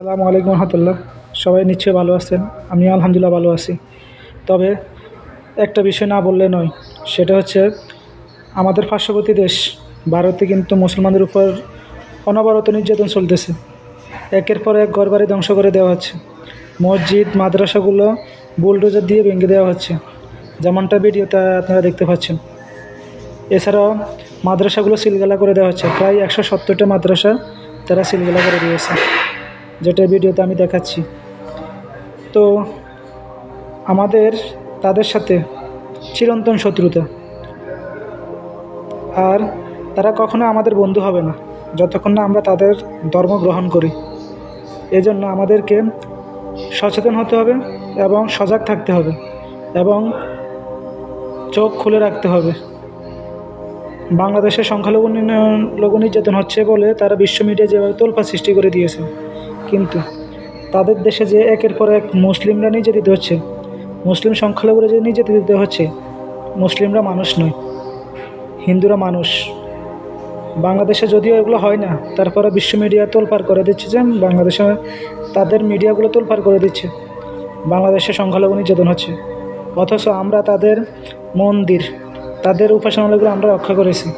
আসসালামু আলাইকুম রহমতুল্লাহ। সবাই নিশ্চয়ই ভালো আছেন। আমিও আলহামদুলিল্লাহ ভালো আছি। তবে একটা বিষয় না বললে নয়, সেটা হচ্ছে আমাদের পার্শ্ববর্তী দেশ, ভারতে কিন্তু মুসলমানদের উপর অনবরত নির্যাতন চলতেছে। একের পর এক ঘরবাড়ি ধ্বংস করে দেওয়া হচ্ছে। মসজিদ, মাদ্রাসাগুলো বুলডোজার দিয়ে ভেঙে দেওয়া হচ্ছে। যেমনটা ভিডিওতে আপনারা দেখতে পাচ্ছেন। এছাড়াও মাদ্রাসাগুলো সিলগালা করে দেওয়া হচ্ছে। প্রায় একশো সত্তরটা মাদ্রাসা তারা সিলগালা করে দিয়েছে। যেটা ভিডিওতে আমি দেখাচ্ছি। তো আমাদের, তাদের সাথে চিরন্তন শত্রুতা। আর তারা কখনো আমাদের বন্ধু হবে না, যতক্ষণ না আমরা তাদের ধর্ম গ্রহণ করি। এজন্য আমাদেরকে সচেতন হতে হবে এবং সজাগ থাকতে হবে এবং চোখ খুলে রাখতে হবে। বাংলাদেশের সংখ্যালঘু নির্যাতন হচ্ছে বলে তারা বিশ্ব মিডিয়া যেভাবে তোলপা সৃষ্টি করে দিয়েছে। কিন্তু তাদের দেশে যে একের পর এক মুসলিমরা নির্যাতিত হচ্ছে, মুসলিম সংখ্যালঘুরা যে নির্যাতিত হচ্ছে, মুসলিমরা মানুষ নয়, হিন্দুরা মানুষ। বাংলাদেশে যদিও এগুলো হয় না, তারপরে বিশ্ব মিডিয়া তোলপার করে দিচ্ছে যে বাংলাদেশে তাদের মিডিয়াগুলো তোলপার করে দিচ্ছে বাংলাদেশে সংখ্যালঘু নির্যাতন হচ্ছে। অথচ আমরা তাদের মন্দির, তাদের উপাসনালয়গুলো আমরা রক্ষা করেছি।